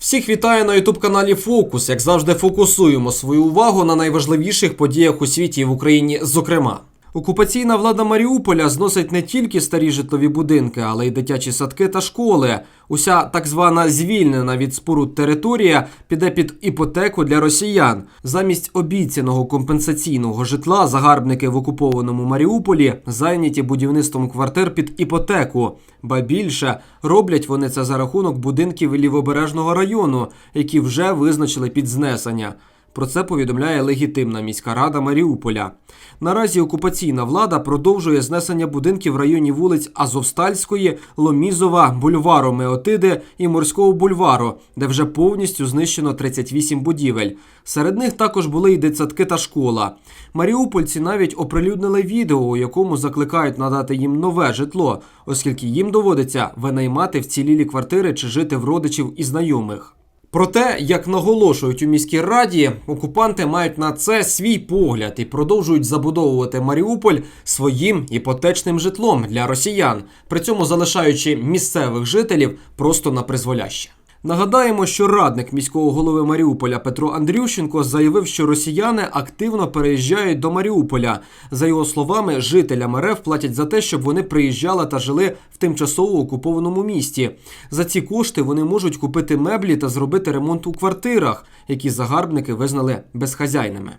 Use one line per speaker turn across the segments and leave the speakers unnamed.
Всіх вітаю на ютуб каналі Фокус. Як завжди, фокусуємо свою увагу на найважливіших подіях у світі і в Україні, зокрема. Окупаційна влада Маріуполя зносить не тільки старі житлові будинки, але й дитячі садки та школи. Уся так звана звільнена від споруд територія піде під іпотеку для росіян. Замість обіцяного компенсаційного житла загарбники в окупованому Маріуполі зайняті будівництвом квартир під іпотеку. Ба більше роблять вони це за рахунок будинків лівобережного району, які вже визначили під знесення. Про це повідомляє легітимна міська рада Маріуполя. Наразі окупаційна влада продовжує знесення будинків в районі вулиць Азовстальської, Ломізова, бульвару Меотиди і Морського бульвару, де вже повністю знищено 38 будівель. Серед них також були й дитсадки та школа. Маріупольці навіть оприлюднили відео, у якому закликають надати їм нове житло, оскільки їм доводиться винаймати вцілілі квартири чи жити в родичів і знайомих. Проте, як наголошують у міській раді, окупанти мають на це свій погляд і продовжують забудовувати Маріуполь своїм іпотечним житлом для росіян, при цьому залишаючи місцевих жителів просто на призволяще. Нагадаємо, що радник міського голови Маріуполя Петро Андрющенко заявив, що росіяни активно переїжджають до Маріуполя. За його словами, жителям РФ платять за те, щоб вони приїжджали та жили в тимчасово окупованому місті. За ці кошти вони можуть купити меблі та зробити ремонт у квартирах, які загарбники визнали безхазяйними.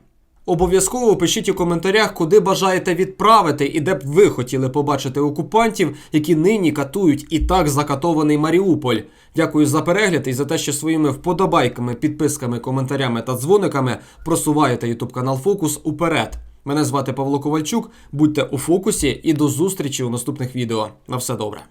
Обов'язково пишіть у коментарях, куди бажаєте відправити і де б ви хотіли побачити окупантів, які нині катують і так закатований Маріуполь. Дякую за перегляд і за те, що своїми вподобайками, підписками, коментарями та дзвониками просуваєте ютуб канал Фокус уперед. Мене звати Павло Ковальчук. Будьте у фокусі і до зустрічі у наступних відео. На все добре.